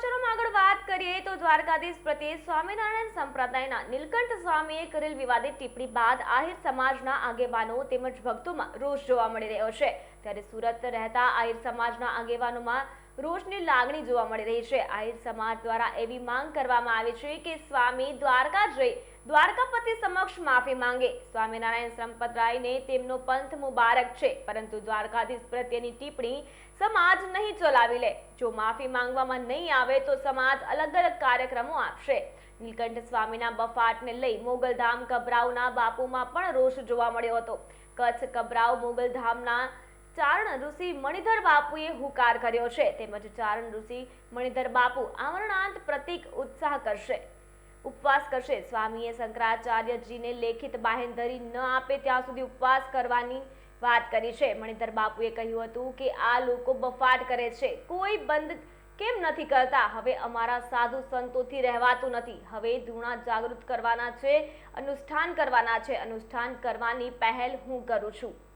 સમાચારોમાં આગળ વાત કરીએ તો દ્વારકાધીશ પ્રત્યે સ્વામિનારાયણ સંપ્રદાયના નીલકંઠ સ્વામીએ કરેલ વિવાદિત ટિપ્પણી બાદ આહિર સમાજના આગેવાનો તેમજ ભક્તોમાં રોષ જોવા મળી રહ્યો છે. ત્યારે સુરત રહેતા આહિર સમાજના આગેવાનોમાં રોષની લાગણી જોવા મળી રહી છે. આહિર સમાજ દ્વારા એવી માંગ કરવામાં આવી છે કે સ્વામી દ્વારકા જઈ દ્વારકાપતિ સમક્ષ માફી માંગે. સ્વામિનારાયણ સંપતરાયને તેમનો પંથ મુબારક છે, પરંતુ દ્વારકાધીશ પ્રત્યેની ટિપ્પણી સમાજ નહીં ચલાવી લે. જો માફી માંગવામાં નહીં આવે તો સમાજ અલગ અલગ કાર્યક્રમો આપશે. નીલકંઠ સ્વામીના બફાટને લઈ મોગલધામ કબરાઉના બાપુમાં પણ રોષ જોવા મળ્યો હતો. કચ્છ કબરાઉ મોગલધામના ચારણ ઋષિ મણિધર બાપુએ હુકાર કર્યો છે, તેમજ ચારણ ઋષિ મણિધર બાપુ આમરણાંત પ્રતિક ઉત્સાહ કરશે. ઉપવાસ કરશે. સ્વામીએ શંકરાચાર્યજીને લેખિત બાહેંધરી ન આપે ત્યાં સુધી ઉપવાસ કરવાની વાત કરી છે. મણિધર બાપુએ કહ્યું હતું કે આ લોકો બફાટ કરે છે. કોઈ બંધ કેમ નથી કરતા? હવે અમારા સાધુ સંતોથી રહેવાતું નથી. હવે ધૂણા જાગૃત કરવાના છે, અનુષ્ઠાન કરવાના છે. અનુષ્ઠાન કરવાની પહેલ હું કરું છું.